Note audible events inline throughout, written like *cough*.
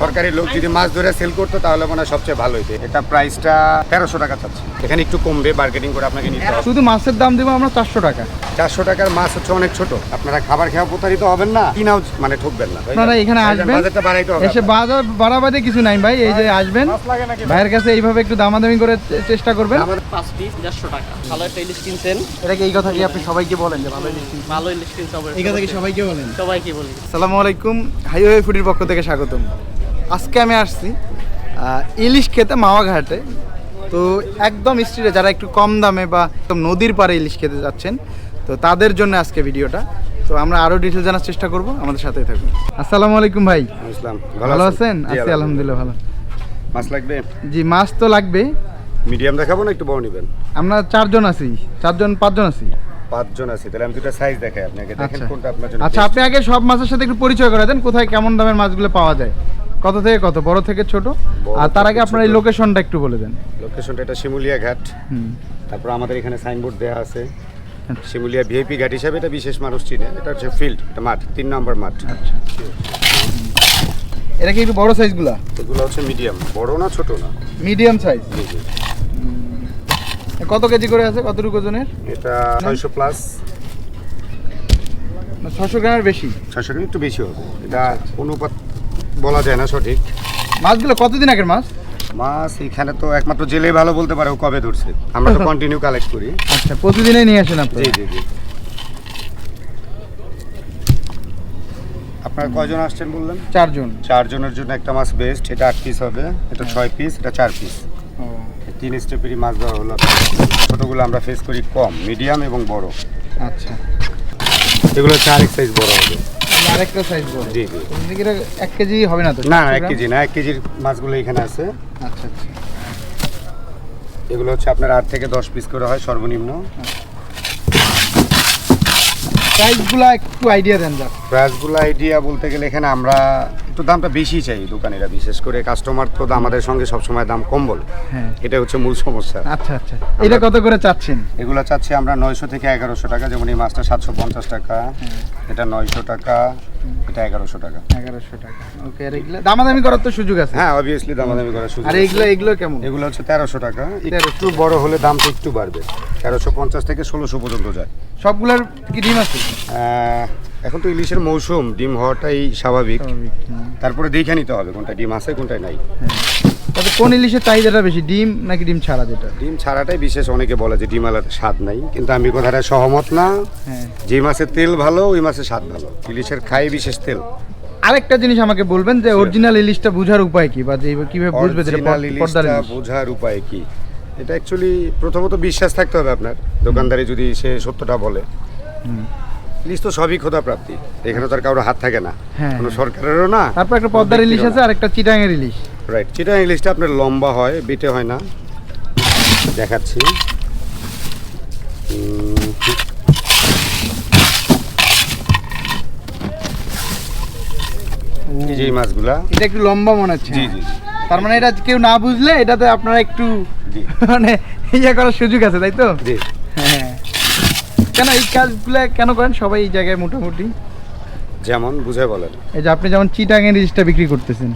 সরকারি লোক যদি মাছ ধরে সেল করতো তাহলে মনে হয় সবচেয়ে ভালো হইতো। এটা প্রাইসটা তেরোশো টাকা চাচ্ছি। এখানে একটু কমবে মার্কেটিং করে আপনাকে নিতে হবে। শুধু মাছের দাম দেবো আমরা চারশো টাকা। চারশো টাকার মাছ হচ্ছে অনেক ছোট। আপনারা খাবার খেয়ে প্রতারিত হবেন না কিনাও মানে ঠকবেন না আপনারা এখানে আসবেন বাজেটটা বাড়াইতে হবে এসে বাজার বাড়াবাড়ি কিছু নাই ভাই এই যে আসবেন। ভাইয়ের কাছে এইভাবে একটু দামাদামি করে চেষ্টা করবেন। আমাদের পাঁচ পিস দেড়শো টাকা। ভালো একটা ইলিশ কিনছেন? এটা কি এই কথা কি আপনি সবাইকে বলেন যে ভালো ভালো ইলিশ কিনছে এই কথা কি সবাইকে বলেন? সবাইকে বলি। সালামু আলাইকুম হাইওয়ে ফুডির পক্ষ থেকে স্বাগতম। আজকে আমি আসছি ইলিশ খেতে মাওয়া ঘাটে তো একদম স্ট্রিটে যারা একটু কম দামে বা একদম নদীর পাড়ে ইলিশ খেতে যাচ্ছেন তো তাদের জন্য আজকে ভিডিওটা। তো আমরা আরও ডিটেল জানার চেষ্টা করব আমাদের সাথেই থাকুন। আসসালামু আলাইকুম ভাই। ভালো আছেন? আছি আলহামদুলিল্লাহ। ভালো। মাছ লাগবে? জি মাছ তো লাগবে। মিডিয়াম দেখাবো না একটু বড় নেবেন? আমরা চারজন আছি। চারজন পাঁচজন আছি। পাঁচজন আছে তাহলে আমি দুটো সাইজ দেখাই আপনাকে। দেখেন আচ্ছা। কোনটা আপনার জন্য আচ্ছা আপনি আগে সব মাছের সাথে একটু পরিচয় করে দেন কোথায় কেমন দামের মাছগুলো পাওয়া যায়। কত থেকে কত? বড় থেকে ছোট? আর তার আগে আপনার এই লোকেশনটা একটু বলে দেন। লোকেশনটা এটা শিমুলিয়া ঘাট। তারপর আমাদের এখানে সাইনবোর্ড দেওয়া আছে। আচ্ছা। শিমুলিয়া ভিআইপি ঘাট হিসাবে এটা বিশেষ মানুষ চিনে। এটা হচ্ছে ফিল্ড এটা মাঠ তিন নম্বর মাঠ। আচ্ছা। এটা কি একটু বড় সাইজগুলা এগুলো হচ্ছে মিডিয়াম বড় না ছোট না? মিডিয়াম সাইজ কত কেজি করে আছে? কতটুকু ওজনের? এটা ছয়শো প্লাস ছশো গ্রামের বেশি? ছয়শো গ্রাম একটু বেশি হবে। এটা অনুপাত বলা যায় না সঠিক। মাছগুলো কতদিন আগের মাছ? মাছ এখানে তো একমাত্র জেলে ভালো বলতে পারে ও কবে ধরছে। আমরা তো *laughs* কন্টিনিউ কালেক্ট করি। আচ্ছা প্রতিদিনই নিয়ে আসেন আপনি জি জি জি। আপনার কয়জন আসছেন বললেন? চারজন। চারজনের জন্য একটা মাছ বেস্ট এটা আট পিস হবে। এটা ছয় পিস এটা চার পিস তিন স্টেপেরই মাছ ধরা হলো। ছোটোগুলো আমরা ফেস করি কম মিডিয়াম এবং বড়। আচ্ছা। এগুলো চার এক সাইজ বড় হবে। আরেকটা সাইজ বড় জি জি। কি এটা এক কেজি হবে না তো? না 700 এক কেজি না এক কেজির মাছগুলো এখানে আছে। আচ্ছা আচ্ছা। এগুলো হচ্ছে আপনার আট থেকে দশ পিস করে হয় সর্বনিম্ন। প্রাইসগুলো একটু আইডিয়া দেন দাদা প্রাইসগুলো আইডিয়া বলতে গেলে এখানে আমরা একটু দামটা বেশি চাই দোকানিরা বিশেষ করে কাস্টমার তো আমাদের সঙ্গে সবসময় দাম কম বলে হ্যাঁ। এটা হচ্ছে মূল সমস্যা। আচ্ছা আচ্ছা। এটা কত করে চাচ্ছেন? এগুলো চাচ্ছি আমরা নয়শো থেকে এগারোশো টাকা যেমন এই মাছটা সাতশো পঞ্চাশ টাকা এটা নয়শো টাকা। এটা এগারোশো টাকা। এগারোশো টাকা। ওকে আর এগুলো দামাদামি করার তো সুযোগ আছে। হ্যাঁ অবভিয়াসলি দামাদামি করার সুযোগ আর। এগুলো এগুলো কেমন? এগুলো হচ্ছে তেরোশো টাকা। 1300 একটু বড় হলে দামটা একটু বাড়বে। তেরোশো পঞ্চাশ থেকে ষোলোশো পর্যন্ত যায়। সবগুলোর কি ডিম আছে? এখন তো ইলিশের মৌসুম ডিম হওয়াটাই স্বাভাবিক। স্বাভাবিক, তারপরে দেখে নিতে হবে কোনটা ডিম আছে কোনটা নাই। তবে কোন ইলিশের চাহিদাটা বেশি ডিম নাকি ডিম ছাড়া যেটা? ডিম ছাড়াটাই বিশেষ অনেকে বলে যে ডিম আলাদা স্বাদ নাই কিন্তু আমি কথাটা সহমত না। হ্যাঁ। যে মাছের তেল ভালো ওই মাছের স্বাদ ভালো। ইলিশের খাই বিশেষ তেল। আরেকটা জিনিস আমাকে বলবেন যে অরিজিনাল ইলিশটা বোঝার উপায় কি? বা যে কীভাবে বুঝবে যে এটা Original পদ- পর্দার ইলিশ? বোঝার উপায় কি? এটা অ্যাকচুয়ালি প্রথমত বিশ্বাস থাকতে হবে আপনার। দোকানদারি যদি সে সত্যটা বলে। ইলিশ তো সবই খোদা প্রাপ্তি। এখানে তো আর কারোর হাত থাকে না। হ্যাঁ, কোনো। সরকারেরও না। তারপর একটা পদ্মার ইলিশ আছে আর একটা চিটাঙের ইলিশ। রাইট চিটা ইলিশটা আপনার লম্বা হয় বেটে হয় না। দেখাচ্ছি। যে মাছগুলা। এটা একটু লম্বা মনে হচ্ছে। জি জি তার মানে এটা কেউ না বুঝলে এটাতে আপনারা একটু *laughs* মানে ইয়ে করার সুযোগ আছে তাই তো? জি। হ্যাঁ। কেন এই কাজগুলো কেন করেন? সবাই এই জায়গায় মোটামুটি। যেমন বুঝে বলেন। এই যে আপনি যেমন চিটাঙের ইলিশটা বিক্রি করতেছেন।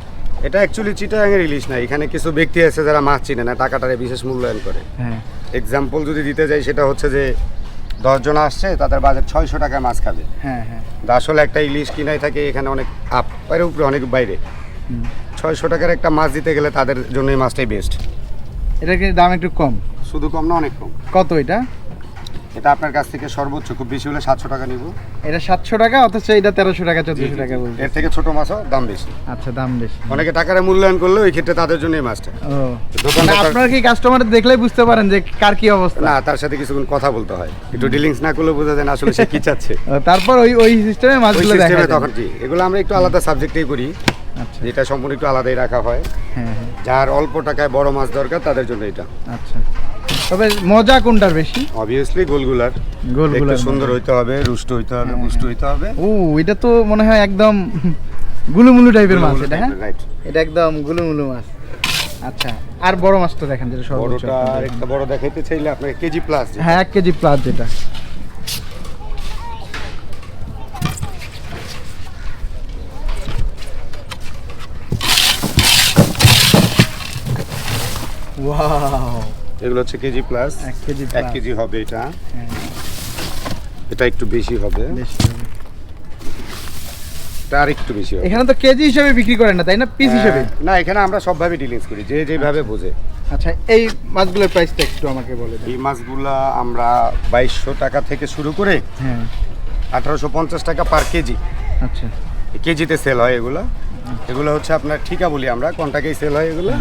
এটা অ্যাকচুয়ালি চিটাগাঙের ইলিশ না এখানে কিছু ব্যক্তি আছে যারা মাছ চিনে না টাকাটারে বিশেষ মূল্যায়ন করে। হ্যাঁ। এক্সাম্পল যদি দিতে যাই সেটা হচ্ছে যে দশজন আসছে তাদের বাজেট ছয়শো টাকায় মাছ খাবে। হ্যাঁ হ্যাঁ। আসলে একটা ইলিশ কিনাই থাকে এখানে অনেক আপ এর উপরে অনেক বাইরে। ছয়শো টাকার একটা মাছ দিতে গেলে তাদের জন্য এই মাছটাই বেস্ট এটা কি দাম একটু কম? শুধু কম না অনেক কম। কত এটা? এটা আপনার কাছ থেকে সর্বোচ্চ খুব বেশি হলে সাতশো টাকা নিব। এটা সাতশো টাকা অথচ এটা তেরোশো টাকা চোদ্দশো টাকা বলছে। এর থেকে ছোট মাছও দাম বেশি। আচ্ছা দাম বেশি। অনেকে টাকার মূল্যায়ন করলে ওই ক্ষেত্রে তাদের জন্য এই মাছটা। মানে কি কাস্টমার দেখলেই বুঝতে পারেন যে কার কি অবস্থা? না তার সাথে কিছুক্ষণ কথা বলতে হয়। একটু ডিলিংস না করলে বোঝা যায় না আসলে সে কি চাচ্ছে। তারপর ওই ওই সিস্টেমে মাছগুলো দেখা যায়। তখন জি এগুলো আমরা একটু আলাদা সাবজেক্টেই করি আচ্ছা। যেটা সম্পূর্ণ একটু আলাদাই রাখা হয়। হ্যাঁ হ্যাঁ। যার অল্প টাকায় বড় মাছ দরকার তাদের জন্য এটা। আচ্ছা। তবে মজা কোনটার বেশি? অবভিয়াসলি গোলগুলার। গোলগুলার সুন্দর হইতে হবে রুষ্ট হইতে হবে হ্যাঁ। মুষ্ট হইতে হবে। ও এটা তো মনে হয় একদম গুলুমুলু টাইপের মাছ এটা হ্যাঁ? এটা একদম গুলুমুলু মাছ। আচ্ছা আর বড় মাছটা দেখেন যেটা সর্বোচ্চ বড়টা একটা বড় দেখাইতে চাইলে আপনাকে কেজি প্লাস হ্যাঁ 1 কেজি প্লাস যেটা। ওয়াও এগুলো হচ্ছে কেজি প্লাস এক কেজি হবে এটা। হ্যাঁ, এটা একটু বেশি হবে। আর একটু বেশি হবে। এখানে তো কেজি হিসেবে বিক্রি করেন না তাই না? পিস হিসেবে? হ্যাঁ, না এখানে আমরা সবভাবে ডিলিংস করি যে যেভাবে বোঝে। আচ্ছা এই মাছগুলোর প্রাইসটা একটু আমাকে বলে দেন। এই মাছগুলা আমরা বাইশশো টাকা থেকে শুরু করে হ্যাঁ। আঠারোশো পঞ্চাশ টাকা পার কেজি। আচ্ছা। কেজিতে সেল হয় এগুলো। এগুলো হচ্ছে আপনার ঠিকা বলি আমরা কোনটাকেই সেল হয় এগুলো?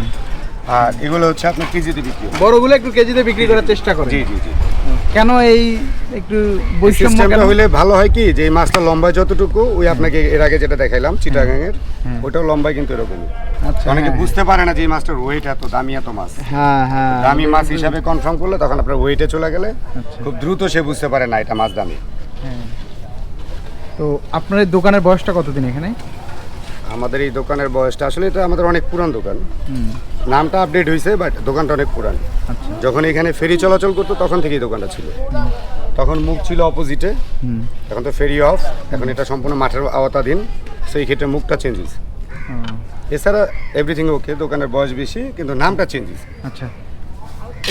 আর এগুলো হচ্ছে আপনার কেজিতে বিক্রি হয়। বড়গুলো একটু কেজিতে বিক্রি করার চেষ্টা করেন জি জি জি কেন এই একটু বৈষম্য কেন? হইলে ভালো হয় কি যে এই মাছটা লম্বা যতটুকু ওই আপনাকে এর আগে যেটা দেখাইলাম চিটাগাঙের হ্যাঁ। ওটাও লম্বাই কিন্তু এরকমই আচ্ছা অনেকে হ্যাঁ। বুঝতে পারে না যে এই মাছটার ওয়েট এত দামি এত মাছ হ্যাঁ হ্যাঁ দামি মাছ হিসাবে কনফার্ম করলে তখন আপনার ওয়েটে চলে গেলে আচ্ছা। খুব দ্রুত সে বুঝতে পারে না এটা মাছ দামি হ্যাঁ। তো আপনার এই দোকানের বয়সটা কতদিন এখানে আমাদের এই দোকানের বয়সটা আসলে এটা আমাদের অনেক পুরান দোকান নামটা আপডেট হয়েছে বাট দোকানটা অনেক পুরান। আচ্ছা। যখন এখানে ফেরি চলাচল করতো তখন থেকেই দোকানটা ছিল। তখন মুখ ছিল অপোজিটে হুম। এখন তো ফেরি অফ এখন এটা সম্পূর্ণ মাঠের আওতাধীন সেই ক্ষেত্রে মুখটা চেঞ্জ হয়েছে। এছাড়া এভরিথিং ওকে দোকানের বয়স বেশি কিন্তু নামটা চেঞ্জ হয়েছে। আচ্ছা।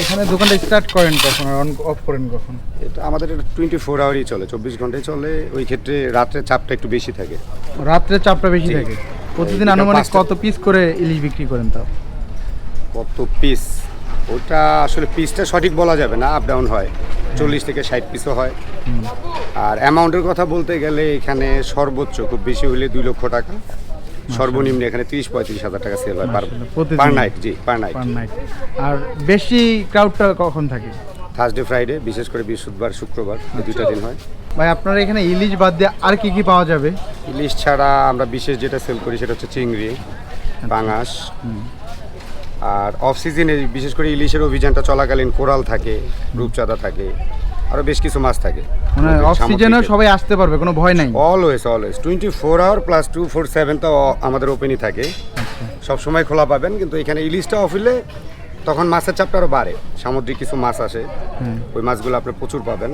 এখানে দোকানটা স্টার্ট করেন কখন অন অফ করেন কখন? এটা আমাদের টোয়েন্টি ফোর আওয়ারই চলে চব্বিশ ঘন্টায় চলে। ওই ক্ষেত্রে রাত্রে চাপটা একটু বেশি থাকে। রাত্রে চাপটা বেশি থাকে। প্রতিদিন আনুমানিক কত পিস করে ইলিশ বিক্রি করেন তাও? কত পিস ওটা আসলে পিসটা সঠিক বলা যাবে না আপ ডাউন হয়। চল্লিশ থেকে ষাট পিসও হয়। আর অ্যামাউন্টের কথা বলতে গেলে এখানে সর্বোচ্চ খুব বেশি হলে দুই লক্ষ টাকা। সর্বনিম্ন এখানে তিরিশ পঁয়ত্রিশ হাজার টাকা সেল হয় পার পার নাইট জি পার নাইট পার নাইট আর বেশি ক্রাউডটা কখন থাকে? থার্সডে ফ্রাইডে বিশেষ করে বৃহস্পতিবার শুক্রবার এই দুইটা দিন হয়। ভাই আপনার এখানে ইলিশ বাদ দিয়ে আর কি কি পাওয়া যাবে? ইলিশ ছাড়া আমরা বিশেষ যেটা সেল করি সেটা হচ্ছে চিংড়ি পাঙাশ আর অফ সিজনে বিশেষ করে ইলিশের অভিযানটা চলাকালীন কোরাল থাকে রূপচাঁদা থাকে আরও বেশ কিছু মাছ থাকে। মানে অফ সিজনেও সবাই আসতে পারবে কোনো ভয় নাই? Always always twenty four hour plus two four seven তো আমাদের ওপেনই থাকে। সব সময় খোলা পাবেন কিন্তু এখানে ইলিশটা অফ হলে তখন মাছের চাপটা আরও বাড়ে। সামুদ্রিক কিছু মাছ আসে ওই মাছগুলো আপনি প্রচুর পাবেন।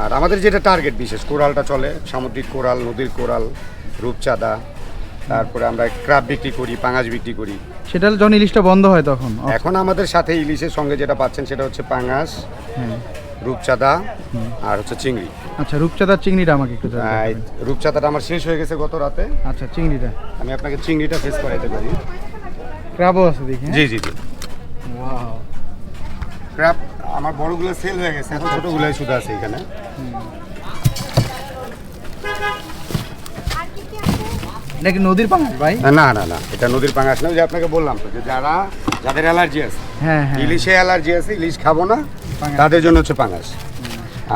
আর আমাদের যেটা টার্গেট বিশেষ কোরালটা চলে সামুদ্রিক কোরাল নদীর কোরাল রূপচাঁদা তারপরে আমরা ক্রাব বিক্রি করি পাঙাশ বিক্রি করি। সেটা যখন ইলিশটা বন্ধ হয় তখন এখন আমাদের সাথে ইলিশের সঙ্গে যেটা পাচ্ছেন সেটা হচ্ছে পাঙাশ হ্যাঁ রূপচাঁদা আর হচ্ছে চিংড়ি। আচ্ছা রূপচাঁদার চিংড়িটা আমাকে একটু রূপচাঁদাটা আমার শেষ হয়ে গেছে গত রাতে। আচ্ছা চিংড়িটা। আমি আপনাকে চিংড়িটা ফেস করাইতে পারি। ক্রাবও আছে দেখি হ্যাঁ? জি জি জি। Wow. ক্র্যাপ আমার বড়গুলো সেল হয়ে গেছে এখন ছোটগুলোই শুধু আছে এখানে। এটা কি নদীর পাঙ্গাস ভাই? না না না এটা নদীর পাঙাশ না ওই যে আপনাকে বললাম তো যে যারা যাদের অ্যালার্জি আছে হ্যাঁ হ্যাঁ। ইলিশে অ্যালার্জি আছে ইলিশ খাব না তাদের জন্য হচ্ছে পাঙাশ।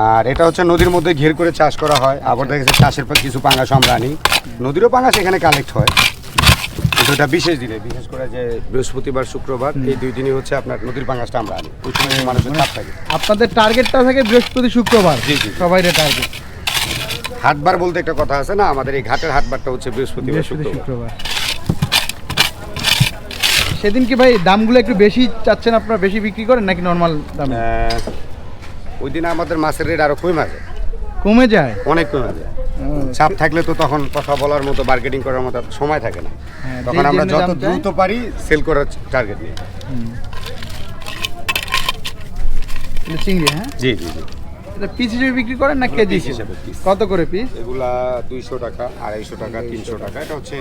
আর এটা হচ্ছে নদীর মধ্যে ঘের করে চাষ করা হয় আবার দেখা গেছে চাষের পর কিছু পাঙাশ আমরা আনি। নদীরও পাঙাশ এখানে কালেক্ট হয়। কিন্তু এটা বিশেষ দিনে বিশেষ করে যে বৃহস্পতিবার শুক্রবার এই দুই দিনই হচ্ছে আপনার নদীর পাঙাশটা আমরা আনি। ওই সময় মানুষের চাপ থাকে। আপনাদের টার্গেটটা থাকে বৃহস্পতি শুক্রবার। জি, জি। সবাই টার্গেট হাটবার বলতে একটা কথা আছে না? আমাদের এই ঘাটের হাটবারটা হচ্ছে বৃহস্পতিবার বৃহস্পতি শুক্রবার। সেদিন কি ভাই দামগুলো একটু বেশি চাচ্ছেন আপনারা? বেশি বিক্রি করেন নাকি নর্মাল দামে? ওই দিন আমাদের মাছের রেট আরও কমে যায়। কমে যায়? অনেক কমে যায়। চাপ থাকলে তো তখন কথা বলার মতো বার্গেটিং করার মতো সময় থাকে না। হ্যাঁ, তখন আমরা যত দ্রুত পারি সেল করার টার্গেট নিই। চিংড়ি হ্যাঁ? জি জি জি। এটা পিস হিসেবে বিক্রি করেন না কেজি হিসেবে। কত করে পিস এগুলা দুইশো টাকা আড়াইশো টাকা তিনশো টাকা। এটা হচ্ছে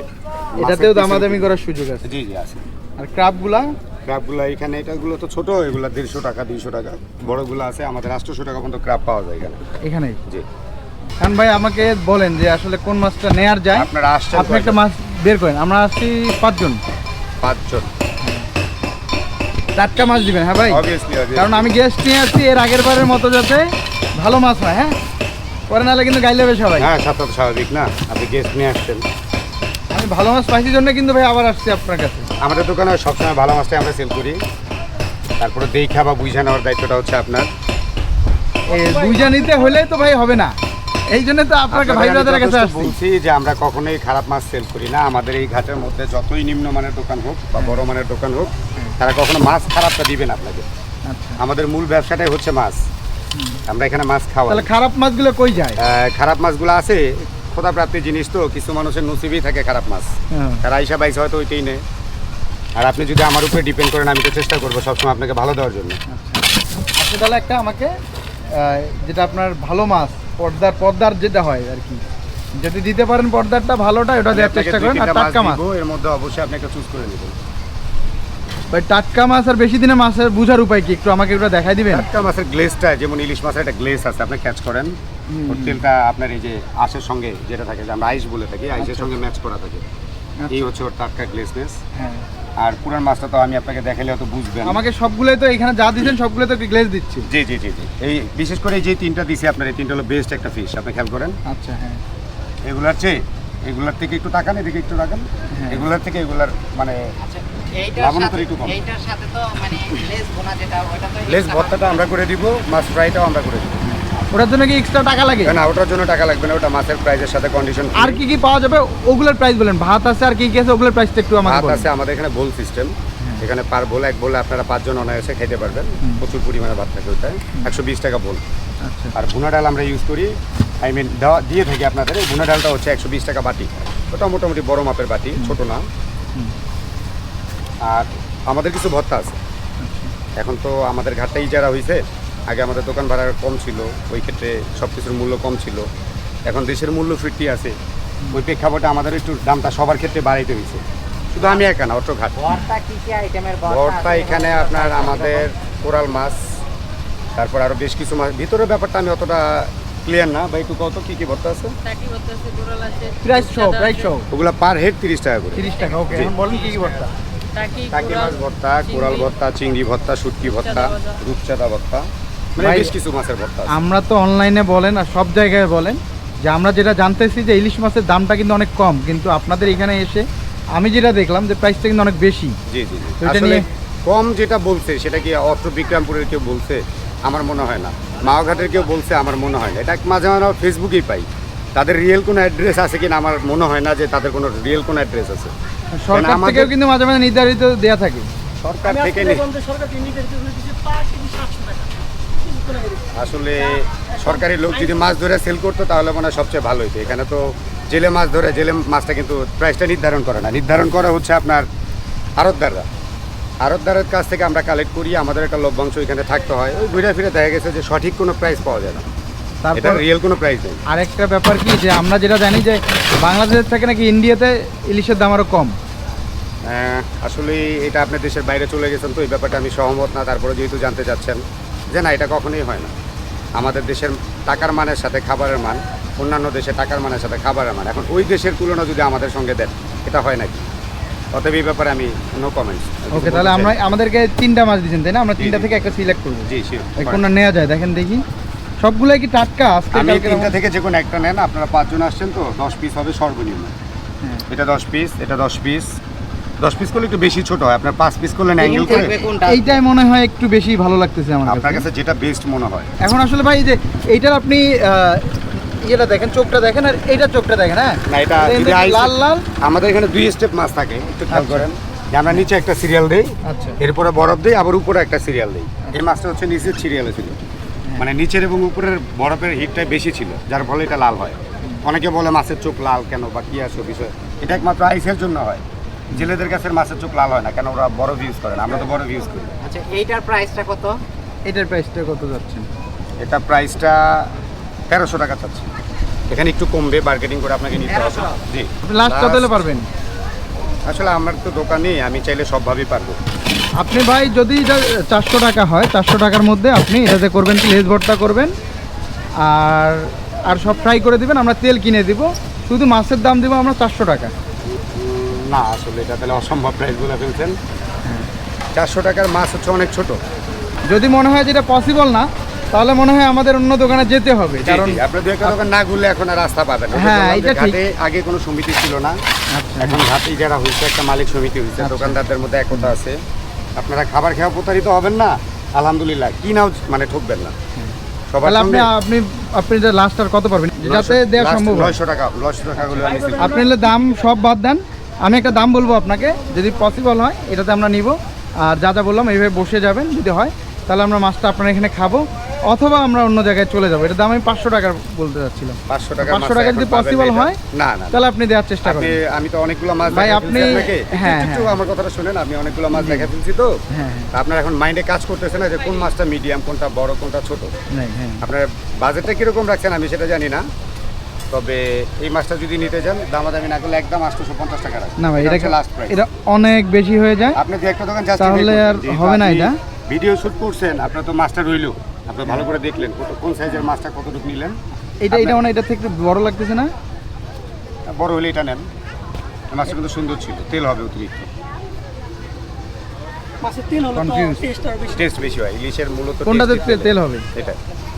এটাতেও দামাদামি করার সুযোগ আছে। জি জি আছে। আর ক্রাবগুলা ক্রাবগুলো এখানে এটাগুলো তো ছোট এগুলা দেড়শো টাকা দুইশো টাকা। বড়গুলো আছে আমাদের আটশোশো টাকা পর্যন্ত ক্রাব পাওয়া যায় এখানে। এখানেই? জি। খান ভাই আমাকে বলেন যে আসলে কোন মাছটা নেয়ার যায়? আপনারা আসছেন আপনি একটা মাছ বের করেন। আমরা আসছি পাঁচজন। পাঁচজন। টাটকা মাছ দিবেন হ্যাঁ ভাই? কারণ আমি গেস্ট নিয়ে আসছি এর আগের বারের মতো যাতে ভালো মাছ হয় হ্যাঁ? পরে নাহলে কিন্তু গাইলে হবে সবাই হ্যাঁ সাথে স্বাভাবিক না? আপনি গেস্ট নিয়ে আসছেন। আমি ভালো মাছ পাইছি জন্য কিন্তু ভাই আবার আসছি আপনার কাছে। আমাদের দোকানে সবসময় ভালো মাছটাই আমরা সেল করি। তারপরে দেখা বা বুঝে নেওয়ার দায়িত্বটা হচ্ছে আপনার। এই বুঝা নিতে হলে তো ভাই হবে না। এই জন্য তো আপনাকে ভাই আমি কাছে বলছি যে আমরা কখনোই খারাপ মাছ সেল করি না। আমাদের এই ঘাটের মধ্যে যতই নিম্নমানের দোকান হোক বা বড় মানের দোকান হোক তারা কখনো মাছ খারাপটা দিবে না আপনাকে। আচ্ছা। আমাদের মূল ব্যবসাটাই হচ্ছে মাছ। আমরা এখানে মাছ খাওয়া তাহলে খারাপ মাছগুলো কই যায়? খারাপ মাছগুলো আছে খোদা প্রাপ্তি জিনিস তো কিছু মানুষের নসিবেই থাকে খারাপ মাছ। হ্যাঁ। তারা আইসা বাইসা হয়তো ওইটাই নেয়। আর আপনি যদি আমার উপরে ডিপেন্ড করেন আমি তো চেষ্টা করব সবসময় আপনাকে ভালো দেওয়ার জন্য। আপনি তাহলে একটা আমাকে যেটা আপনার ভালো মাছ পর্দার পর্দার যেটা হয় আর কি। যদি দিতে পারেন পর্দারটা ভালোটা ওটা দেওয়ার চেষ্টা করেন আর টাটকা মাছ এর মধ্যে অবশ্যই আপনাকে চুজ করে নেবেন ভাই টাটকা মাছ আর বেশি দিনে মাছের বুঝার উপায় কি? একটু আমাকে একটু দেখাই দিবেন। টাটকা মাছের গ্লেজটা যেমন ইলিশ মাছের একটা গ্লেজ আছে আপনি ক্যাচ করেন। ওর তেলটা আপনার এই যে আঁশের সঙ্গে যেটা থাকে যে আমরা আইস বলে থাকি আইসের সঙ্গে ম্যাচ করা থাকে। এই হচ্ছে ওর টাটকা গ্লেজনেস হ্যাঁ। আর পুরান মাছটা তো আমি আপনাকে দেখালে অত বুঝবেন। আমাকে সবগুলোই তো এখানে যা দিচ্ছেন সবগুলো তো গ্লেজ দিচ্ছি। জি জি জি জি। এই বিশেষ করে এই যে তিনটা দিছি আপনার এই তিনটা হলো বেস্ট একটা ফিশ আপনি খেয়াল করেন। আচ্ছা হ্যাঁ। এগুলার চেয়ে এগুলার থেকে একটু তাকান এদিকে একটু তাকান। হ্যাঁ। এগুলার থেকে এগুলার মানে এইটার লাবণতা সাথে একটু কম। এইটার সাথে তো মানে লেস বোনা যেটা ওটা তো লেস extra ভর্তাটা আমরা করে দিব মাছ ফ্রাইটাও আমরা করে দিব। ওটার জন্য কি এক্সট্রা টাকা লাগে? না ওটার জন্য টাকা লাগবে না ওটা মাছের প্রাইসের সাথে কন্ডিশন আর কি কি পাওয়া যাবে? ওগুলোর প্রাইস বলেন। ভাত আছে আর কি কি আছে ওগুলোর প্রাইসটা একটু আমাকে ভাত আছে আমাদের এখানে বোল সিস্টেম এখানে পার বোল এক বোলে আপনারা পাঁচজন অনায়াসে খেতে পারবেন। প্রচুর পরিমাণে ভাত থাকে ওটায় একশো বিশ টাকা বোল। আচ্ছা। আর ভুনা ডাল আমরা ইউজ করি। আই মিন দেওয়া দিয়ে থাকি আপনাদের। ভুনা ডালটা হচ্ছে একশো বিশ টাকা বাটি। ওটা মোটামুটি বড় মাপের বাটি ছোট না। আর আমাদের কিছু ভত্তা আছে। এখন তো আমাদের ঘাটটাই যারা হয়েছে আগে আমাদের দোকান ভাড়া কম ছিল ওই ক্ষেত্রে সব কিছুর মূল্য কম ছিল। এখন দেশের মূল্য ফিরতি আছে। ওই প্রেক্ষাপটে আমাদের একটু দামটা সবার ক্ষেত্রে বাড়াইতে হয়েছে শুধু আমি একা না অটো ঘাট। ভর্তা কি কি আইটেমের ভর্তা ভর্তা আছে? এখানে আপনার আমাদের কোরাল মাছ তারপর আরও বেশ কিছু মাছ। ভিতরের ব্যাপারটা আমি অতটা ক্লিয়ার না। বা একটু কত কি কি ভর্তা আছে? ওগুলা পার হেড তিরিশ টাকা করে। তিরিশ টাকা ওকে। এখন কি কি ভর্তা? টাকি মাছ ভর্তা কোরাল ভর্তা চিংড়ি ভর্তা শুটকি ভর্তা রূপচাঁদা ভর্তা। মানে বেশ কিছু মাছের ভর্তা আমরা তো অনলাইনে বলেন আর সব জায়গায় বলেন যে আমরা যেটা জানতেছি যে ইলিশ মাছের দামটা কিন্তু অনেক কম কিন্তু আপনাদের এখানে এসে আমি যেটা দেখলাম যে প্রাইসটা কিন্তু অনেক বেশি। জি জি জি। এটা নিয়ে- কম যেটা বলছে সেটা কি অত্র বিক্রমপুরের কেউ বলছে? আমার মনে হয় না। মাওঘাটের কেউ বলছে আমার মনে হয় না। এটা মাঝে মাঝে আমরা ফেসবুকেই পাই। তাদের রিয়েল কোনো অ্যাড্রেস আছে কিনা আমার মনে হয় না যে তাদের কোনো রিয়েল কোনো অ্যাড্রেস আছে। সরকার থেকেও কিন্তু মাঝে মাঝে নির্ধারিত দেওয়া থাকে। সরকার থেকে আসলে সরকারি লোক যদি মাছ ধরে সেল করতো তাহলে মনে হয় সবচেয়ে ভালো হতো এখানে তো জেলে মাছ ধরে জেলে মাছটা কিন্তু প্রাইসটা নির্ধারণ করে না। নির্ধারণ করা হচ্ছে আপনার আড়তদাররা। আড়তদারের কাছ থেকে আমরা কালেক্ট করি আমাদের একটা লভ্যাংশ এখানে থাকতে হয়। ওই ঘুরে ফিরে দেখা গেছে যে সঠিক কোনো প্রাইস পাওয়া যায় না। তারপর রিয়েল কোনো প্রাইস নেই। আরেকটা ব্যাপার কি যে আমরা যেটা জানি যে বাংলাদেশের থেকে নাকি ইন্ডিয়াতে ইলিশের দাম আরও কম। আহ, আসলে এটা আপনার দেশের বাইরে চলে গেছেন তো এই ব্যাপারটা আমি সহমত না তারপরে যেহেতু জানতে চাচ্ছেন যে না এটা কখনোই হয় না। আমাদের দেশের টাকার মানের সাথে খাবারের মান অন্যান্য দেশের টাকার মানের সাথে খাবারের মান। এখন ওই দেশের তুলনা যদি আমাদের সঙ্গে দেন এটা হয় নাকি? অতএব এই ব্যাপারে আমি নো কমেন্টস ওকে তাহলে আমরা আমাদেরকে তিনটা মাছ দিচ্ছেন তাই না? আমরা তিনটা থেকে একটা সিলেক্ট করব। জি কোনটা নেওয়া যায় দেখেন দেখি। সবগুলাই কি টাটকা? আজকে আমি তিনটা থেকে যে কোনো একটা নেন আপনারা পাঁচজন আসছেন তো দশ পিস হবে সর্বনিম্ন। হ্যাঁ। এটা দশ পিস এটা দশ পিস দশ পিস করলে একটু বেশি ছোট হয় আপনার পাঁচ পিস করলে অ্যাঙ্গেল করে এইটাই মনে হয় একটু বেশি ভালো লাগতেছে আমার আপনার কাছে। যেটা বেস্ট মনে হয়। এখন আসলে ভাই যে এইটার আপনি আহ, ইয়েটা দেখেন চোখটা দেখেন আর এইটার চোখটা দেখেন হ্যাঁ? না এটা লাল লাল। আমাদের এখানে দুই স্টেপ মাছ থাকে একটু খেয়াল আচ্ছা। করেন। যে আমরা নিচে একটা সিরিয়াল দেই আচ্ছা। এরপরে বরফ দেই আবার উপরে একটা সিরিয়াল দেই। এই মাছটা হচ্ছে নিচের সিরিয়ালে ছিল। মানে নিচের এবং উপরের বরফের হিটটাই বেশি ছিল যার ফলে এটা লাল হয়। অনেকে বলে মাছের চোখ লাল কেন বা কী আছে বিষয়? এটা একমাত্র আইসের জন্য হয়। জেলেদের কাছে মাছের চোখ লাল হয় না কেন ওরা বরফ ইউজ করে না? আমরা তো বরফ ইউজ করি। আচ্ছা এইটার প্রাইসটা কত? এটার প্রাইসটা কত যাচ্ছে? এটা প্রাইসটা তেরোশো টাকা চাচ্ছি এখানে একটু কমবে মার্কেটিং করে আপনাকে নিতে হবে। জি। লাস্ট কত হলে পারবেন? আসলে আমার তো দোকানে আমি চাইলে সবভাবেই পারব। আপনি ভাই যদি এটা চারশো টাকা হয় চারশো টাকার মধ্যে আপনি এটাতে করবেন কি লেজ ভর্তা করবেন। আর আর সব ফ্রাই করে দিবেন আমরা তেল কিনে দিব। শুধু মাছের দাম দিব আমরা চারশো টাকা। না আসলে এটা তাহলে অসম্ভব প্রাইস বলে ফেলছেন। চারশো টাকার মাছ হচ্ছে অনেক ছোট। যদি মনে হয় যেটা পসিবল না তাহলে মনে হয় আমাদের অন্য দোকানে যেতে হবে। কারণ আপনার দু একটা দোকান না ঘুরলে এখন আর রাস্তা পাবেন না। হ্যাঁ, এটা। ঘাটে আগে কোনো সমিতি ছিল না। আচ্ছা। এখন ঘাটে যারা হয়েছে একটা মালিক সমিতি হয়েছে। আচ্ছা। দোকানদারদের মধ্যে একতা আছে। আপনারা খাবার খেয়ে প্রতারিত হবেন না? আলহামদুলিল্লাহ। কি নাও মানে ঠকবেন না। সবাই আপনি আপনি আপনি যে লাস্ট আর কত পারবেন? যাতে দেওয়া সম্ভব টাকা টাকা আপনি দাম সব বাদ দেন। আমি একটা দাম বলব আপনাকে। যদি পসিবল হয় এটাতে আমরা নিব। আর যা যা বললাম এইভাবে বসে যাবেন যদি হয় তাহলে আমরা মাছটা আপনার এখানে খাব। অথবা আমরা অন্য জায়গায় চলে যাব। এটা দাম আমি পাঁচশো টাকার বলতে চাচ্ছিলাম পাঁচশো টাকা 500 টাকা যদি possible হয়, না না তাহলে আপনি দেওয়ার চেষ্টা করেন। আমি তো অনেকগুলো মাছ ভাই, আপনি- হ্যাঁ, একটু- একটু হ্যাঁ। আমার কথাটা শুনেন আমি অনেকগুলো মাছ দেখা ফেলছি তো? হ্যাঁ আপনার এখন মাইন্ডে কাজ করতেছে না যে কোন মাছটা মিডিয়াম কোনটা বড় কোনটা ছোট? হ্যাঁ হ্যাঁ। আপনার বাজেটটা কীরকম রাখছেন আমি সেটা জানি না। তবে এই মাছটা যদি নিতে যান দামাদামি না করলে একদম আটশোশো পঞ্চাশ টাকা না ভাই এটা লাস্ট প্রাইস এটা অনেক বেশি হয়ে যায়। আপনি যে একটা দোকান তাহলে আর হবে না এটা? ভিডিও শুট করছেন আপনার তো মাছটা রইল। আপনি ভালো করে দেখলেন কত- কোন সাইজের মাছটা কতটুকু নিলেন? এটা এটা মানে এটা থেকে বড় লাগতেছে না? বড় হলে এটা নেন। মাছটা কিন্তু সুন্দর ছিল তেল হবে অতিরিক্ত। মাছের তেল হলো টেস্ট বেশি। টেস্ট বেশি হয় ইলিশের মূলত কোনটাতে তেল হবে? এটা।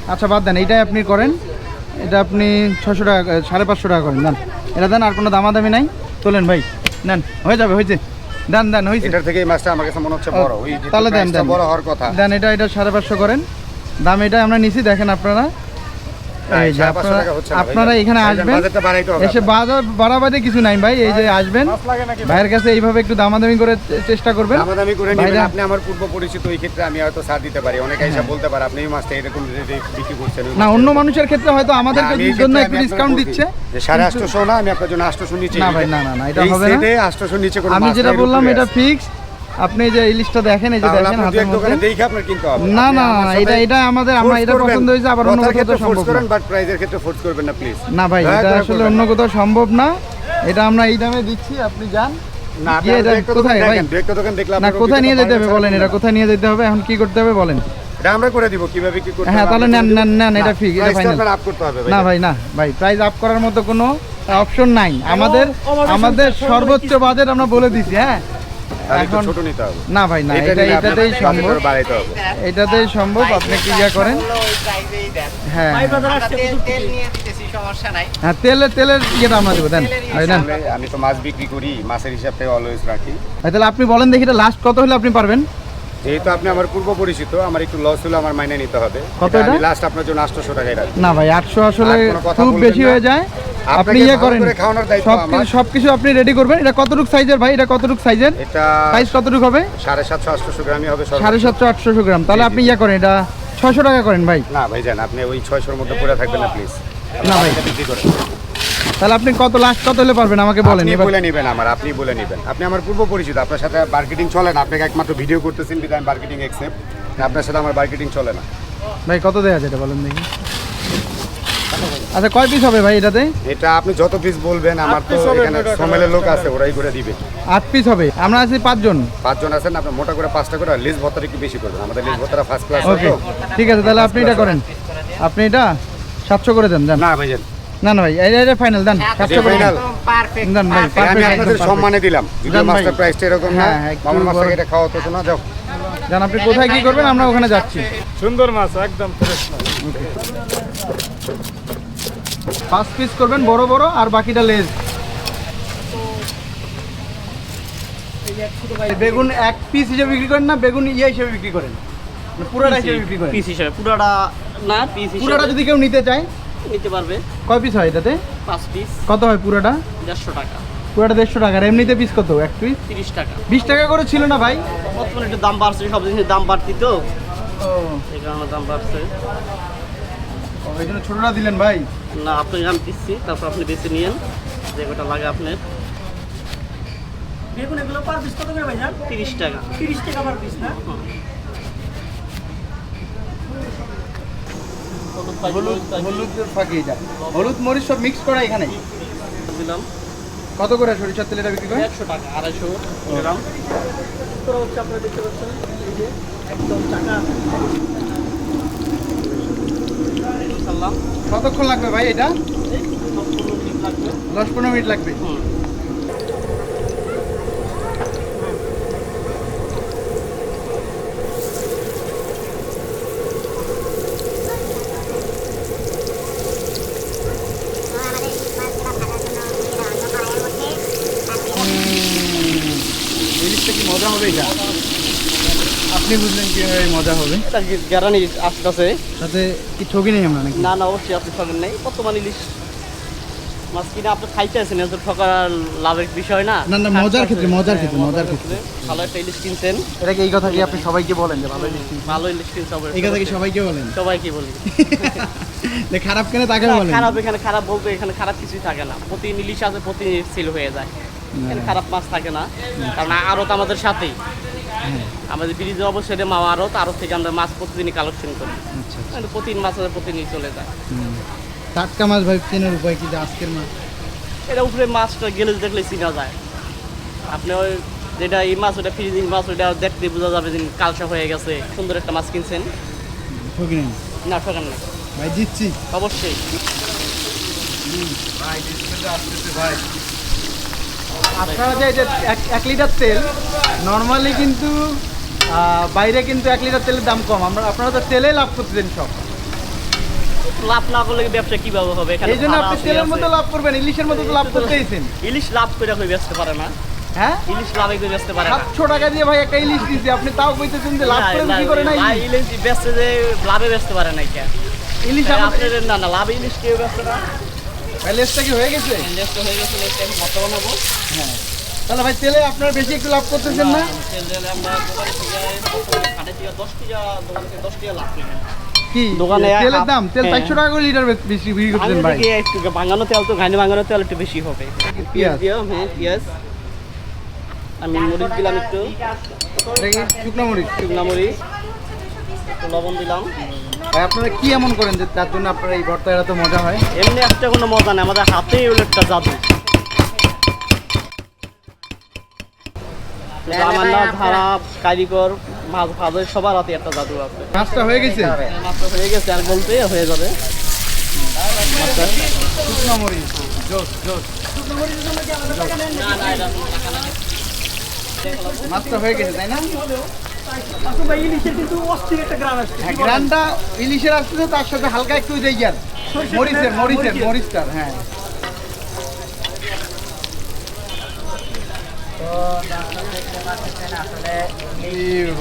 আচ্ছা বাদ দেন এটাই আপনি করেন। এটা আপনি ছশো টাকা সাড়ে পাঁচশো টাকা করেন দেন এটা দেন আর কোনো দামাদামি নাই। তোলেন ভাই দেন হয়ে যাবে হয়েছে। দেন দেন হয়েছে। এটার থেকে এই মাছটা আমার কাছে মনে হচ্ছে বড়। ওই তাহলে দেন দেন। বড় হওয়ার কথা। দেন এটা এটা সাড়ে পাঁচশো করেন। দাম এটা আমরা নিছি দেখেন আপনারা। এই যে আপনারা এখানে আসবেন। এসে বাজার বাড়াবাড়ি কিছু নাই ভাই এই যে আসবেন। ভাইয়ের কাছে এইভাবে একটু দামাদামি করে চেষ্টা করবেন। দামাদামি করে নেবেন আপনি আমার পূর্ব পরিচিত ওই ক্ষেত্রে আমি হয়তো ছাড় দিতে পারি। অনেকে এসে বলতে পারে আপনি এই মাছটা এরকম রেটে বিক্রি করছেন না অন্য মানুষের ক্ষেত্রে হয়তো আমাদের জন্য একটু ডিসকাউন্ট দিচ্ছে। যে না আমি আপনার জন্য আটশোশো নিচে না ভাই, না, না, না, এটা হবে না। সেটে আটশোশো নিচে কোনো আমি যেটা বললাম এটা আছে। আপনি যে ইলিশটা দেখেন এই যে দেখেন হাতের মধ্যে। দোকানে দেখে আপনার কিনতে হবে। না, না, এটা- এটা আমাদের- আমরা এটা পছন্দ হয়েছে, আবার অন্য কোথাও সম্ভব না। করেন বাট প্রাইজের ক্ষেত্রে ফোর্স করবেন না প্লিজ না ভাই এটা আসলে অন্য কোথাও সম্ভব না। এটা আমরা এই দামে দিচ্ছি আপনি যান। না এটা কোথায় ভাই? না কোথায় নিয়ে যেতে হবে বলেন এটা কোথায় নিয়ে যেতে হবে এখন কি করতে হবে বলেন? এটা আমরা করে দিব কীভাবে কি করতে হ্যাঁ, তাহলে আমরা নেন, করে নেন, নেন, এটা না, এটা করতে হবে ভাই। না ভাই প্রাইস আপ করার মতো কোনো অপশন নাই। আমাদের আমাদের সর্বোচ্চ বাজেট আমরা বলে দিছি হ্যাঁ? এখন ছোট নিতে হবে। না ভাই না এটা এটাতেই সম্ভব। এটাতেই সম্ভব আপনি কি ইয়া করেন? হ্যাঁ ভাই বাজার আমরা আসছে তেল কত তেল নিয়ে দিতেছি সমস্যা নাই। হ্যাঁ তেলের তেলের ইয়েটা আমরা দেবো দেন আমি তো মাছ বিক্রি করি মাছের হিসাবটা অলওয়েজ রাখি। তাহলে আপনি বলেন দেখি এটা লাস্ট কত হলে আপনি পারবেন? যেহেতু আপনি আমার পূর্ব পরিচিত আমার একটু লস হলে আমার মাইনে নিতে হবে। আমি লাস্ট আপনার জন্য আটশোশো টাকায় রাখি না ভাই আটশো আসলে খুব বেশি হয়ে যায়। আপনি ইয়ে করেন খাওয়ানোর দায়িত্ব আমার। সব কিছু আপনি রেডি করবেন। এটা কতটুক সাইজের ভাই? এটা কতটুক সাইজের এটা সাইজ কতটুক হবে? সাড়ে সাতশো আটশোশো গ্রামই হবে সর্বোচ্চ। সাড়ে সাতশো আটশোশো গ্রাম। তাহলে। আপনি ইয়ে করেন এটা ছশো টাকা করেন ভাই। না ভাই জান আপনি ওই ছয়শোর মধ্যে পড়ে থাকবেন না প্লিজ না ভাই। বিক্রি করেন। তাহলে আপনি কত লাস্ট কত হলে পারবেন? আমাকে বলেন আপনি বলে নেবেন আমার আপনি বলে নেবেন। আপনি আমার পূর্ব পরিচিত আপনার সাথে মার্কেটিং চলে না। আপনাকে একমাত্র ভিডিও করতেছেন বিধান মার্কেটিং একসেপ্ট আপনার সাথে আমার মার্কেটিং চলে না। ভাই কত আছে এটা বলেন দেখি। আচ্ছা কয় পিস হবে ভাই এটাতে? এটা আপনি যত পিস বলবেন আমার তো এখানে সমেলের লোক আছে ওরাই করে দিবে। আট পিস হবে। আমরা আছি পাঁচজন। পাঁচজন আছেন আপনি মোটা করে পাঁচটা করে লিজ ভত্তাটা একটু বেশি করবেন আমাদের লিজ ভত্তাটা ফার্স্ট ক্লাস ওকে ঠিক আছে তাহলে আপনি এটা করেন। আপনি এটা সাতশো করে দেন না ভাইজান না না ভাই এটা এটা final then final? Perfect then ভাই, আমি আপনাদের সম্মানে দিলাম। মাস্টার প্রাইসটা এরকম না হ্যাঁ, হ্যাঁ, মামুন মাস্টারকে এটা খাওয়াতো শোনা যাও। জান আপনি কোথায় কি করবেন? আমরা ওখানে যাচ্ছি। সুন্দর মাছ একদম ফ্রেশ মাছ। পাঁচ পিস করবেন বড় বড় আর বাকিটা লেজ। বেগুন এক পিস হিসেবে বিক্রি করেন না বেগুন ইয়ে হিসেবে বিক্রি করেন? মানে পুরোটা হিসেবে বিক্রি করেন? পিস হিসাবে পুরাটা না পিস পুরোটা যদি কেউ নিতে চায় নিতে পারবে। কয় পিস হয় এটাতে? পাঁচ পিস কত হয় পুরোটা? দেড়শো টাকা। পুরোটা দেড়শো টাকা। আর এমনিতে পিস কত? এক পিস তিরিশ টাকা। বিশ টাকা করে ছিল না ভাই? বর্তমানে একটু দাম বাড়ছে সব জিনিসের দাম বাড়তি তো। এই কারণে দাম বাড়ছে। ওই জন্য ছোটটা দিলেন ভাই? না আপনাকে আমি দিচ্ছি তারপর আপনি বেছে নিয়েন। যে কটা লাগে আপনার। বেগুন এগুলো পার পিস কত করে ভাইজান তিরিশ টাকা। তিরিশ টাকা পার পিস না? হলুদ ফাঁকি এটা হলুদ মরিচ সব মিক্স করা এখানে? দিলাম। কত করে সরিষার তেল এটা বিক্রি করে? একশো টাকা আড়াইশো গ্রাম। হচ্ছে আপনারা দেখতে পাচ্ছেন এই যে একদম টাকা কতক্ষণ লাগবে। ভাই এটা দশ পনেরো মিনিট লাগবে দশ পনেরো মিনিট লাগবে হুম জিনিসটা কি মজা হবে এটা? আপনি বুঝলেন কীভাবে মজা হবে? এটা গ্যারানি আসতেছে। সাথে কি নেই আমরা নাকি? না না অবশ্যই আপনি নাই। বর্তমান ইলিশ মাছ কিনে আপনি খাইতেছেন এত ঠকার লাভের বিষয় না। না, না, মজার ক্ষেত্রে, মজার ক্ষেত্রে, মজার ক্ষেত্রে। ভালো একটা ইলিশ কিনছেন। এটা কি এই কথা কি আপনি সবাইকে বলেন যে ভালো ইলিশ ভালো ইলিশ কিনছে। এই কথা কি সবাইকে। বলেন? সবাইকে বলি। খারাপ কেন তাকে বলেন? খারাপ এখানে খারাপ বলতে এখানে খারাপ কিছুই থাকে না। প্রতি ইলিশ আছে প্রতি সেল হয়ে যায়। খারাপ মাছ থাকে না। কারণ আড়ত আমাদের সাথেই। আমাদের ব্রিজে অবশ্যই এটা মামা আড়ত আড়ত থেকে আমরা মাছ প্রতিদিনই কালেকশন করি। আচ্ছা আচ্ছা। মানে প্রতিদিন মাছ আছে প্রতিদিনই চলে যায়। টাটকা মাছ ভাই চেনার উপায় কি আজকের মাছ? এটা উপরে মাছটা গেলে দেখলে চিনা যায়। আপনি ওই যেটা এই মাছ ওটা ফ্রিজিং মাছ ওটা দেখতে বোঝা যাবে যে কালসা হয়ে গেছে। সুন্দর একটা মাছ কিনছেন। না ঠকান না ভাই দিচ্ছি। অবশ্যই। আপনারা যে এক লিটার তেল নর্মালি কিন্তু বাইরে কিন্তু এক লিটার তেলের দাম কম। আমরা আপনারা তো তেলে লাভ করতেছেন সব। লাভ না করলে ব্যবসা কীভাবে হবে? এই জন্য আপনি তেলের মতো লাভ করবেন ইলিশের মতো তো লাভ করতেইছেন ইলিশ লাভ করে হয়ে বেচতে পারে না। হ্যাঁ? ইলিশ লাভে করে বেচতে পারে না। সাতশো টাকা দিয়ে ভাই একটা ইলিশ দিয়েছি আপনি তাও কইতেছেন যে লাভ করে কি করে না ইলিশ? বেচতে যে লাভে বেচতে পারে না কে ইলিশ আপনাদের না না লাভে ইলিশ কেউ বেচতে না। ভাই লেসটা কি হয়ে গেছে? হয়ে গেছে লেসটা এখন মতো বানাবো হ্যাঁ। তাহলে ভাই তেলে আপনার বেশি একটু লাভ করতেছেন না? তেল দিলে আমরা দোকানে থেকে থেকে দশ টাকা দোকান থেকে দশ টাকা লাভ করি। কি? দোকানে তেলের দাম তেল হ্যাঁ। টাকা করে লিটার বেশি বিক্রি করতেছেন ভাই। একটু ভাঙানো তেল তো ঘানি ভাঙানো তেল একটু বেশি হবে। পেঁয়াজ। হ্যাঁ পেঁয়াজ। আমি মরিচ দিলাম একটু। মরিচ। শুকনা মরিচ। লবণ দিলাম। আপনারা কি এমন করেন যে তার জন্য আপনার এই ভর্তা এত মজা হয়? এমনি একটা কোনো মজা নেই আমাদের হাতেই হলো একটা জাদু। আমার না ধারা কারিগর মাছ ভাজের সবার হাতে একটা জাদু আছে। মাছটা হয়ে গেছে? মাত্র হয়ে গেছে আর বলতে হয়ে যাবে। মাছটা শুকনো মরিচ। জোস জোস। না না এটা মাছটা হয়ে গেছে তাই না? ইলিশের কিন্তু অস্থির একটা গ্রাম আছে হ্যাঁ গ্রানটা ইলিশের আসতেছে তার সাথে হালকা একটু দেই মরিচের মরিচের মরিচটার হ্যাঁ।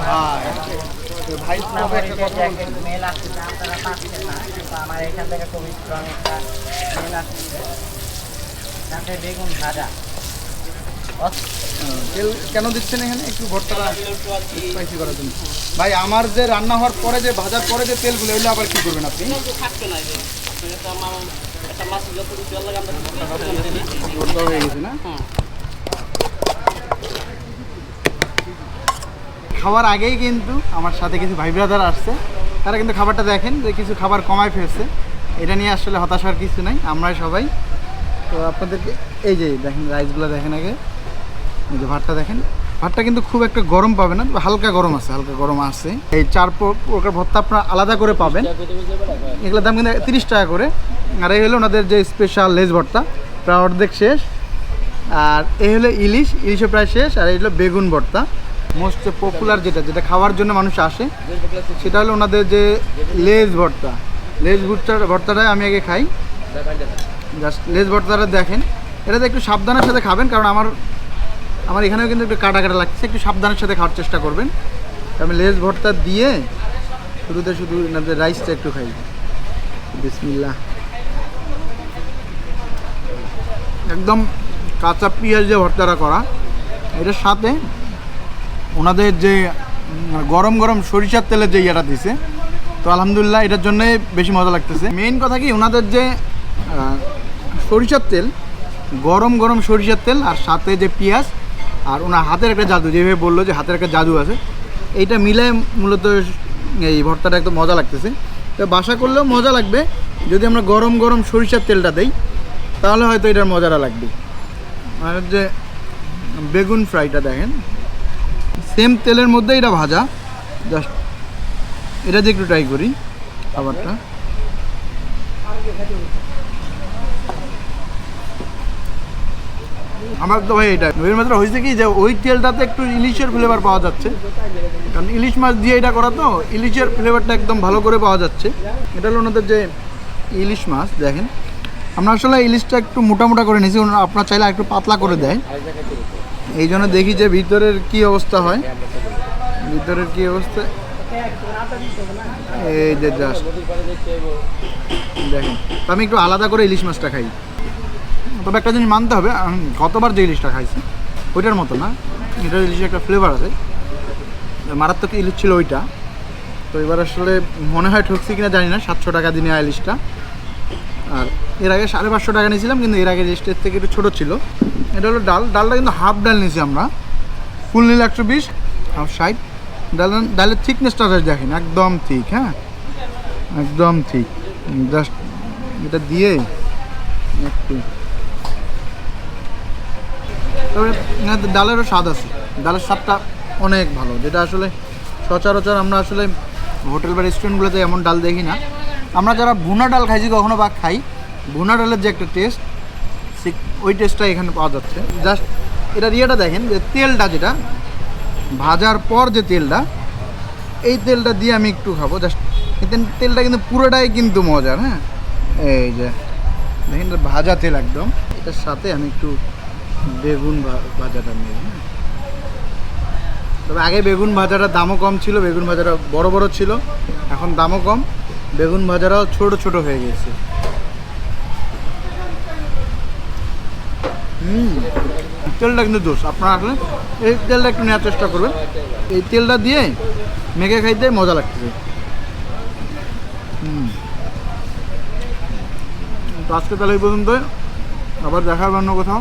ভাই তো ভাই তো তবে একটা কথা বলছি। মেল আসছে আপনারা পাচ্ছেন না। কিন্তু আমার এখান থেকে খুবই স্ট্রং একটা মেল আসছে। তাতে বেগুন ভাজা। তেল কেন দিচ্ছেন এখানে? একটু ভর্তাটা স্পাইসি করার জন্য। ভাই আমার যে রান্না হওয়ার পরে যে ভাজার পরে যে তেলগুলো এগুলো আবার কি করবেন আপনি? ভর্তা হয়ে গেছে না? খাওয়ার আগেই কিন্তু আমার সাথে কিছু ভাই ব্রাদার আসছে। তারা কিন্তু খাবারটা দেখেন যে কিছু খাবার কমায় ফেলছে। এটা নিয়ে আসলে হতাশার কিছু নাই আমরাই সবাই। তো আপনাদেরকে এই যে দেখেন রাইসগুলো দেখেন আগে। এই যে ভাতটা দেখেন। ভাতটা কিন্তু খুব একটা গরম পাবে না হালকা গরম আছে, হালকা গরম আছে। এই চার প্রকার ভর্তা আপনারা আলাদা করে পাবেন। এগুলোর দাম কিন্তু তিরিশ টাকা করে। আর এই হলো ওনাদের যে স্পেশাল লেজ ভর্তা, প্রায় অর্ধেক শেষ। আর এই হলো ইলিশ, ইলিশও প্রায় শেষ। আর এই হলো বেগুন ভর্তা। মোস্ট পপুলার যেটা যেটা খাওয়ার জন্য মানুষ আসে, সেটা হলো ওনাদের যে লেজ ভর্তা। লেজ ভর্তা ভর্তাটাই আমি আগে খাই। জাস্ট লেজ ভর্তাটা দেখেন। এটাতে একটু সাবধানের সাথে খাবেন, কারণ আমার আমার এখানেও কিন্তু একটু কাটা কাটা লাগছে, একটু সাবধানের সাথে খাওয়ার চেষ্টা করবেন। আমি লেজ ভর্তা দিয়ে শুরুতে শুধু এনাদের রাইসটা একটু খাই। বিসমিল্লাহ। একদম কাঁচা পেঁয়াজ যে ভর্তাটা করা। এটার সাথে ওনাদের যে গরম গরম সরিষার তেলের যে ইয়েটা দিছে, তো আলহামদুলিল্লাহ এটার জন্যে বেশি মজা লাগতেছে। মেইন কথা কি, ওনাদের যে সরিষার তেল, গরম গরম সরিষার তেল আর সাথে যে পেঁয়াজ আর ওনার হাতের একটা জাদু, যেভাবে বলল যে হাতের একটা জাদু আছে, এইটা মিলায় মূলত এই ভর্তাটা একদম মজা লাগতেছে। তো বাসা করলেও মজা লাগবে, যদি আমরা গরম গরম সরিষার তেলটা দেই, তাহলে হয়তো এটার মজাটা লাগবে। আর যে বেগুন ফ্রাইটা দেখেন, সেম তেলের মধ্যে এটা ভাজা, জাস্ট এটা দিয়ে একটু ট্রাই করি খাবারটা আমার তো ভাই এটা এর মাত্র হয়েছে কি যে ওই তেলটাতে একটু ইলিশের ফ্লেভার পাওয়া যাচ্ছে। কারণ ইলিশ মাছ দিয়ে এটা করা তো, ইলিশের ফ্লেভারটা একদম ভালো করে পাওয়া যাচ্ছে। এটা হলো ওনাদের যে ইলিশ মাছ, দেখেন। আমরা আসলে ইলিশটা একটু মোটা মোটা করে নিয়েছি আপনার চাইলে একটু পাতলা করে দেয়। এই জন্য দেখি যে ভিতরের কি অবস্থা হয়। ভিতরের কি অবস্থা? এই যে জাস্ট দেখেন আমি একটু আলাদা করে ইলিশ মাছটা খাই। তবে একটা জিনিস মানতে হবে, আমি গতবার যে ইলিশটা খাইছি, ওইটার মতো না। এটার ইলিশের একটা ফ্লেভার আছে। মারাত্মক ইলিশ ছিল ওইটা। তো এবার আসলে মনে হয় ঠকছি কিনা জানি না, সাতশো টাকা দিনে ইলিশটা। আর এর আগে সাড়ে পাঁচশো টাকা নিয়েছিলাম, কিন্তু এর আগে ইলিশটার থেকে একটু ছোটো ছিল, এটা হলো ডাল। ডালটা কিন্তু হাফ ডাল নিয়েছি আমরা। ফুল নিলে একশো বিশ হাফ ষাট। ডাল ডালের থিকনেসটা দেখেন, একদম ঠিক হ্যাঁ? একদম ঠিক জাস্ট এটা দিয়ে একটু তবে ডালেরও স্বাদ আছে। ডালের স্বাদটা অনেক ভালো, যেটা আসলে সচরাচর আমরা আসলে হোটেল বা রেস্টুরেন্টগুলোতে এমন ডাল দেখি না। আমরা যারা ভুনা ডাল খাইছি কখনো বা খাই, ভুনা ডালের যে একটা টেস্ট ওই টেস্টটা এখানে পাওয়া যাচ্ছে। জাস্ট এটা ইয়েটা দেখেন, যে তেলটা যেটা, ভাজার পর যে তেলটা, এই তেলটা দিয়ে আমি একটু খাব। জাস্ট তেলটা কিন্তু পুরোটাই কিন্তু মজার হ্যাঁ? এই যে, দেখেন ভাজা তেল একদম। এটার সাথে আমি একটু বেগুন ভাজাটা নিই হ্যাঁ। তবে আগে বেগুন ভাজাটার দামও কম ছিল, বেগুন ভাজাটা বড় বড় ছিল, এখন দামও কম। বেগুন ভাজাটাও ছোট ছোট হয়ে গেছে। হুম, তেলটা কিন্তু দোষ। আপনারা আসলে এই তেলটা একটু নেওয়ার চেষ্টা করবেন। এই তেলটা দিয়ে মেঘে খাইতে মজা লাগতেছে। হুম। তো আজকে তাহলে এই পর্যন্ত আবার দেখা অন্য কোথাও।